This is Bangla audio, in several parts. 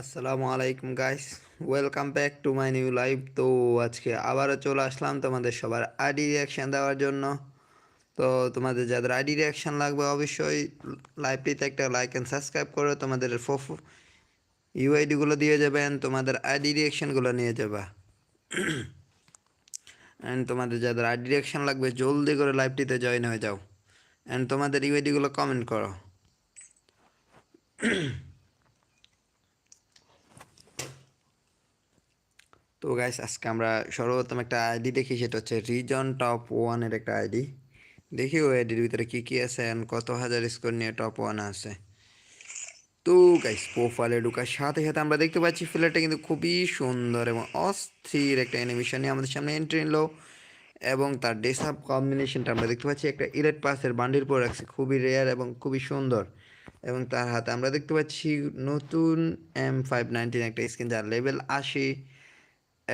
আসসালামু আলাইকুম guys welcome back to my new live তো আজকে আবারও চলে আসলাম তোমাদের সবার আইডি রিয়াকশান দেওয়ার জন্য। তো তোমাদের যাদের আইডি রিয়াকশান লাগবে অবশ্যই লাইভটিতে একটা লাইক অ্যান্ড সাবস্ক্রাইব করো তোমাদের ফোফ ইউআইডিগুলো দিয়ে যাবেন তোমাদের আইডি রিয়াকশানগুলো নিয়ে যাবা। অ্যান্ড তোমাদের যাদের আইডি রিয়াকশান লাগবে, জলদি করে লাইভটিতে জয়েন হয়ে যাও। অ্যান্ড তোমাদের ইউআইডিগুলো কমেন্ট করো। তো গাইস আজকে আমরা সর্বপ্রথম একটা আইডি দেখি, সেটা হচ্ছে রিজন টপ ওয়ানের একটা আইডি দেখি ওই আইডির ভিতরে কী কী আছে কত হাজার স্কোর নিয়ে টপ ওয়ান আছে। তো গাইস প্রোফাইলে ঢুকার সাথে সাথে আমরা দেখতে পাচ্ছি ফিলারটা কিন্তু খুবই সুন্দর এবং অস্থির একটা অ্যানিমেশন নিয়ে আমাদের সামনে এন্ট্রি নিল এবং তার ডেসআপ কম্বিনেশনটা আমরা দেখতে পাচ্ছি, একটা ইলেট পাসের বান্ডিল পরে রাখছে, খুবই রেয়ার এবং খুবই সুন্দর। এবং তার হাতে আমরা দেখতে পাচ্ছি নতুন এম ফাইভ নাইনটিন একটা স্ক্রিন যার লেভেল আশি।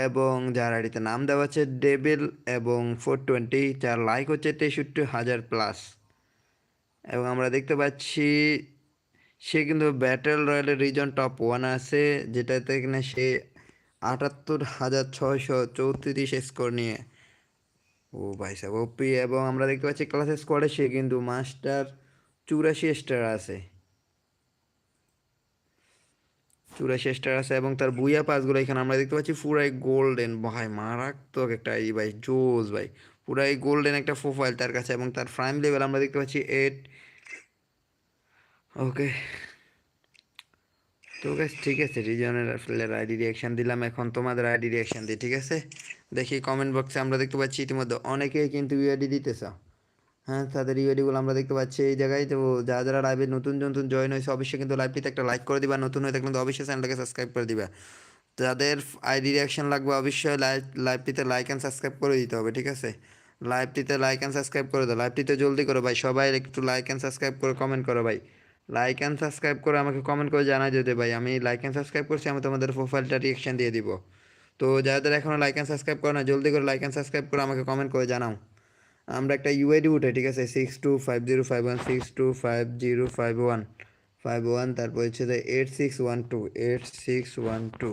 এবং যার আইডিতে নাম দেওয়া আছে ডেবিল এবং ফোর টোয়েন্টি, যার লাইক হচ্ছে তেষট্টি হাজার প্লাস এবং আমরা দেখতে পাচ্ছি, সে কিন্তু ব্যাটেল রয়্যালের রিজন টপ ওয়ান আছে, যেটাতে কিনা সে আটাত্তর হাজার ছয়শো চৌত্রিশ স্কোর নিয়ে। ও ভাই সাহেব ওপি এবং আমরা দেখতে পাচ্ছি ক্লাস স্কোয়াডে সে কিন্তু মাস্টার চুরাশি স্টার আছে। চুরাশি শেষটার আছে এবং তার বুইয়া পাসগুলো এখানে আমরা দেখতে পাচ্ছি পুরাই গোল্ডেন। ভাই, মারাত্মক একটা এই ভাই, জোস ভাই। পুরাই গোল্ডেন একটা প্রোফাইল তার কাছে এবং তার প্রাইম লেভেল আমরা দেখতে পাচ্ছি এইট ওকে। তো গাইস ঠিক আছে রিজনের ফিলের আইডি রিয়াকশান দিলাম এখন, তোমাদের আইডি রিয়াকশান দিই, ঠিক আছে? দেখি কমেন্ট বক্সে আমরা দেখতে পাচ্ছি ইতিমধ্যে অনেকেই কিন্তু ইউআইডি দিতেছ। হ্যাঁ তাদের ইউআইডিগুলো আমরা দেখতে পাচ্ছি এই জায়গায়। তো যারা যারা লাইভে নতুন নতুন জয়েন হয়েছে, অবশ্যই কিন্তু লাইভটিতে একটা লাইক করে দিবা। নতুন হয়ে থাকলে অবশ্যই চ্যানেলটাকে সাবস্ক্রাইব করে দিবা। যাদের আইডি রিয়াকশন লাগবে, অবশ্যই লাইভ লাইভটিতে লাইক অ্যান্ড সাবস্ক্রাইব করে দিতে হবে, ঠিক আছে? লাইভটিতে লাইক অ্যান্ড সাবস্ক্রাইব করে দাও। লাইভটিতে জলদি করো ভাই। সবাই একটু লাইক অ্যান্ড সাবস্ক্রাইব করে কমেন্ট করো ভাই। লাইক অ্যান্ড সাবস্ক্রাইব করে আমাকে কমেন্ট করে জানা যেতে ভাই। আমি লাইক অ্যান্ড সাবস্ক্রাইব করছি, আমি তোমাদের প্রোফাইলটা রিয়াকশান দিয়ে দিব। তো যাদের এখনও লাইক অ্যান্ড সাবস্ক্রাইব করো না, জলদি করে লাইক অ্যান্ড সাবস্ক্রাইব করে আমাকে কমেন্ট করে জানাও। আমরা একটা ইউআইডি উঠে ঠিক আছে? Six two five zero five one six two five zero five one five one তারপর হচ্ছে eight six one two eight six one two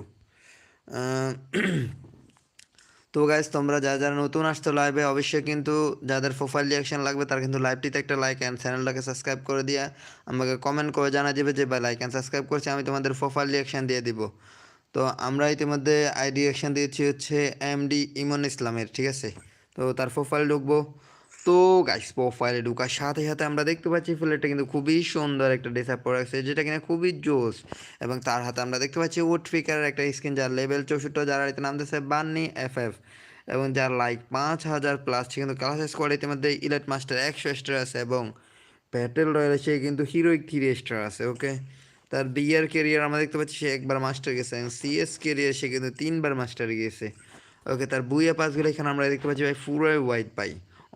তো গাইজ তোমরা যারা যারা নতুন আসতো লাইভে অবশ্যই কিন্তু যাদের প্রোফাইল রিয়াকশন লাগবে, তার কিন্তু লাইভটিতে একটা লাইক অ্যান্ড চ্যানেলটাকে সাবস্ক্রাইব করে দিয়ে আমাকে কমেন্ট করে জানা যাবে যে, ভাই লাইক অ্যান্ড সাবস্ক্রাইব করছি, আমি তোমাদের প্রোফাইল রিয়াকশন দিয়ে দিব। তো আমরা ইতিমধ্যে আইডি রিয়াকশন দিয়েছি হচ্ছে এম ডি ইমন ইসলামের, ঠিক আছে? তো তার প্রোফাইল ঢুকবো। তো গাইস প্রোফাইলে ঢুকার সাথে সাথে আমরা দেখতে পাচ্ছি ফ্লেটটা কিন্তু খুবই সুন্দর একটা ডিসাপ প্রোডাক্ট যেটা কিনা খুবই জোস। এবং তার হাতে আমরা দেখতে পাচ্ছি উড ফিকারের একটা স্ক্রিন যার লেভেল চৌষট্টি, যার এতে নাম দিচ্ছে বান্নি এফ এফ এবং যার লাইক পাঁচ হাজার প্লাস সে কিন্তু ক্লাস স্কোয়াড ইতিমধ্যে ইলেট মাস্টার একশো স্টার আছে এবং ব্যাটেল রয়্যালে সে কিন্তু হিরোইক থ্রি স্টার আছে ওকে তার বিয়ার কেরিয়ার আমরা দেখতে পাচ্ছি, সে একবার মাস্টার গেছে এবং সিএস কেরিয়ার সে কিন্তু তিনবার মাস্টার গিয়েছে ওকে, তার বুইয়া পাসগুলো এখানে আমরা দেখতে পাচ্ছি ভাই, পুরোই হোয়াইট পাই।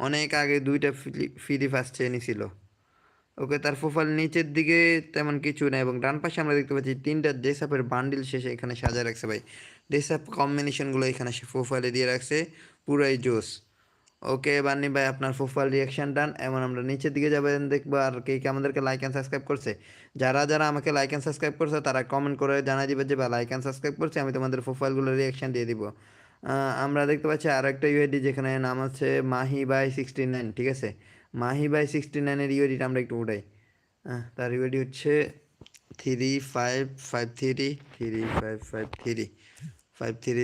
অনেক আগে দুইটা ফ্রি ফার্স্ট চেয়ে নিছিল। ওকে, তার প্রোফাইল নিচের দিকে তেমন কিছু নেই এবং ডান পাশে আমরা দেখতে পাচ্ছি তিনটা ডেসাপের বান্ডিল শেষে এখানে সাজা রাখছে ভাই। ডেসাপ কম্বিনেশনগুলো এখানে সে প্রোফাইলে দিয়ে রাখছে, পুরাই জোস। ওকে বান্নি ভাই, আপনার প্রোফাইল রিয়াকশান ডান এমন আমরা নিচের দিকে যাবেন দেখব আর কে কে আমাদেরকে লাইক অ্যান্ড সাবস্ক্রাইব করছে। যারা যারা আমাকে লাইক অ্যান্ড সাবস্ক্রাইব করছে, তারা কমেন্ট করে জানা দিবে যে বা লাইক অ্যান্ড সাবস্ক্রাইব করছে, আমি তোমাদের প্রোফাইলগুলো রিয়াকশান দিয়ে দিব। আমরা দেখতে পাচ্ছি আর একটা ইউআইডি যেখানে নাম আছে মাহি বাই সিক্সটি নাইন ঠিক আছে? মাহি বাই সিক্সটি নাইনের ইউআইডিটা আমরা একটু উঠাই। তার ইউআইডি হচ্ছে three five five three three five five three five three